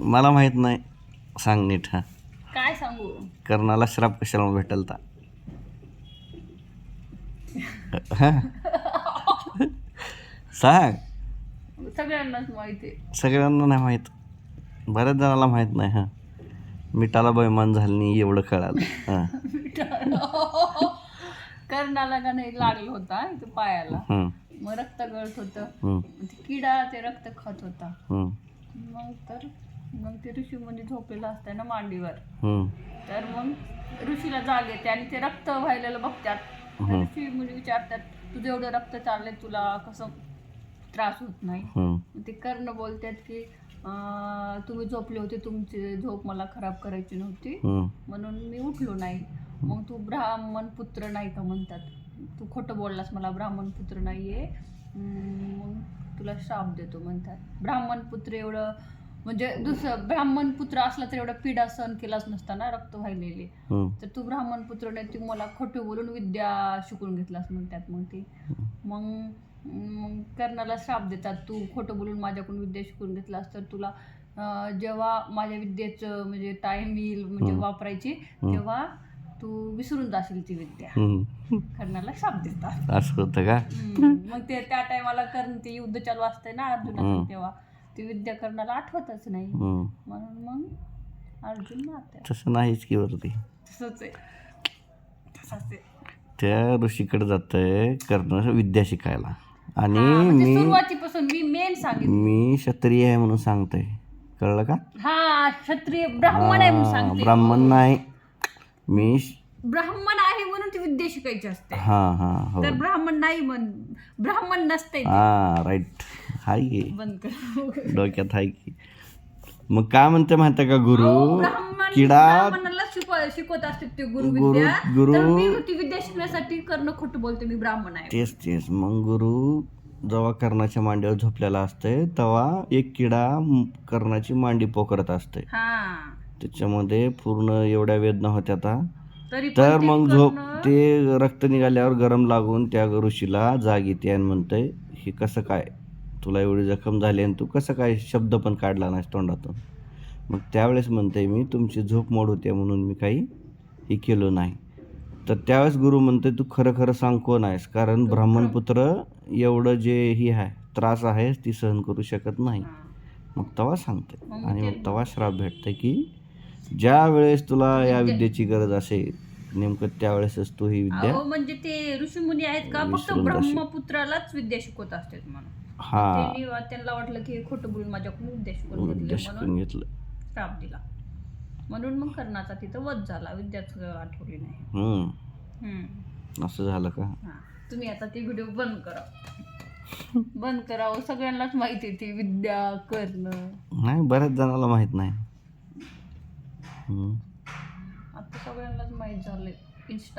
मला माहीत नाही. सांग नीट हा. काय सांगू? कर्णाला श्राप कशाला भेटल ता हा? सांग. सगळ्यांनाच माहिती आहे. सगळ्यांना नाही माहीत. बऱ्याच जणाला माहीत नाही हा. मिठाला बैमान झालं नाही एवढं कळालं हा. कर्णाला का नाही लागलं होता इथं पायाला. हम्म, मग रक्त गळत होतं. हम्म, ते किडा ते रक्त खात होता. हम्म, मग तर मग ते ऋषी म्हणजे झोपलेलं असतंय ना मांडीवर. हम्म, तर मग ऋषीला जाग येते आणि ते रक्त व्हायलेलं बघतात. तर ऋषी म्हणजे विचारतात तुझं एवढं रक्त चाललंय तुला कसं त्रास होत नाही? मग ते कर्ण बोलतात की तुम्ही झोपले होते तुमची झोप मला खराब करायची नव्हती. म्हणून मी उठलो नाही. मग तू ब्राह्मण पुत्र नाही का म्हणतात. तू खोटं बोललास मला ब्राह्मण पुत्र नाही आहे मग तुला श्राप देतो म्हणतात. ब्राह्मण पुत्र एवढं म्हणजे दुसरं ब्राह्मण पुत्र असला तर एवढा पिढा सहन केलाच नसता ना रक्त व्हायलेले हम्म, तर तू ब्राह्मण पुत्र नाही तू मला खोटं बोलून विद्या शिकून घेतलास म्हणतात मग ते. मग मग कर्णाला श्राप देतात तू खोटं बोलून माझ्याकडून विद्या शिकून घेतलास तर तुला जेव्हा माझ्या विद्येचं म्हणजे टाइम येईल म्हणजे वापरायची तेव्हा तू विसरून जाशील ती विद्या. हम्म. कर्णाला श्राप देतात. असं होतं का? हम्म. मग ते त्या टायमाला कर्ण ते युद्ध चालू असतंय ना अर्जुनाचं तेव्हा. ती विद्या कर्णाला आठवतच नाही. हम्म. म्हणून मग अर्जुन मारतात तसं नाहीच की वरती. तसंच आहे. तसंच आहे. त्या ऋषीकडे जातंय कर्ण विद्या शिकायला. आणि हा, म्हणजे मी सुरुवातीपासून मी मेन सांगितलं. मी क्षत्रिय आहे म्हणून सांगतोय. कळलं का? हा क्षत्रिय ब्राह्मण आहे म्हणून हा, सांगते. ब्राह्मण नाही. मी ब्राह्मण आहे म्हणून ती विद्या शिकायची असते. हा हा हो. तर ब्राह्मण नाही म्हण ब्राह्मण नसते हा राईट हाय की. बंद कर. डोक्यात हाय की. मग काय म्हणते माहिती का गुरु? ब्राह्मण किडा ब्राह्मणाला शिकव शिकवत असते ते गुरु गुरु विद्या. गुरु तर मी ती विद्या शिकण्यासाठी करणं खोटं बोलते मी ब्राह्मण आहे. तेच तेच. मग गुरु जेव्हा कर्णाच्या मांडीवर झोपलेला असते तेव्हा एक किडा म- कर्णाची मांडी पोखरत असते हा. त्याच्यामध्ये पूर्ण एवढ्या वेदना होत्या आता. तरी पण तर ते मग झोप करणं- ते रक्त निघाल्यावर गरम लागून त्या ऋषीला जाग येते आणि म्हणतंय हे कसं काय? तुला एवढी जखम झाली आणि तू कसं काय शब्द पण काढला नाहीस तोंडातून? मग त्यावेळेस म्हणते मी तुमची झोप मोड होते म्हणून मी काही हे केलं नाही. तर त्यावेळेस गुरु म्हणते तू खरं खरं सांग कोण आहेस? कारण ब्राह्मणपुत्र एवढं जे ही आहे त्रास आहे ती सहन करू शकत नाही. मग तेव्हा सांगते मग आणि ते- मग तेव्हा श्राप भेटते की ज्या वेळेस तुला या विद्येची गरज असेल नेमकं त्यावेळेसच तू ही विद्या अहो म्हणजे ते ऋषीमुनी आहेत का? फक्त विसरून जाशील. ब्रह्मपुत्रालाच विद्या शिकवत असतात म्हणून. हा. त्यांनी त्यांना वाटलं की हे खोटं बोलून माझ्याकडून विद्या शिकवून विद्या घेतली शिकून म्हणून घेतलं. श्राप दिला. म्हणून मग कर्णाचा तिथं वध झाला. विद्याच आठवली नाही. हम्म. हम्म. असं झालं का? हा. तुम्ही आता ती व्हिडिओ बंद करा. बंद करावं सगळ्यांनाच माहिती आहे ती विद्या करणं. नाही बऱ्याच जणाला माहीत नाही. आता सगळ्यांनाच माहीत झालंय. इंस्टा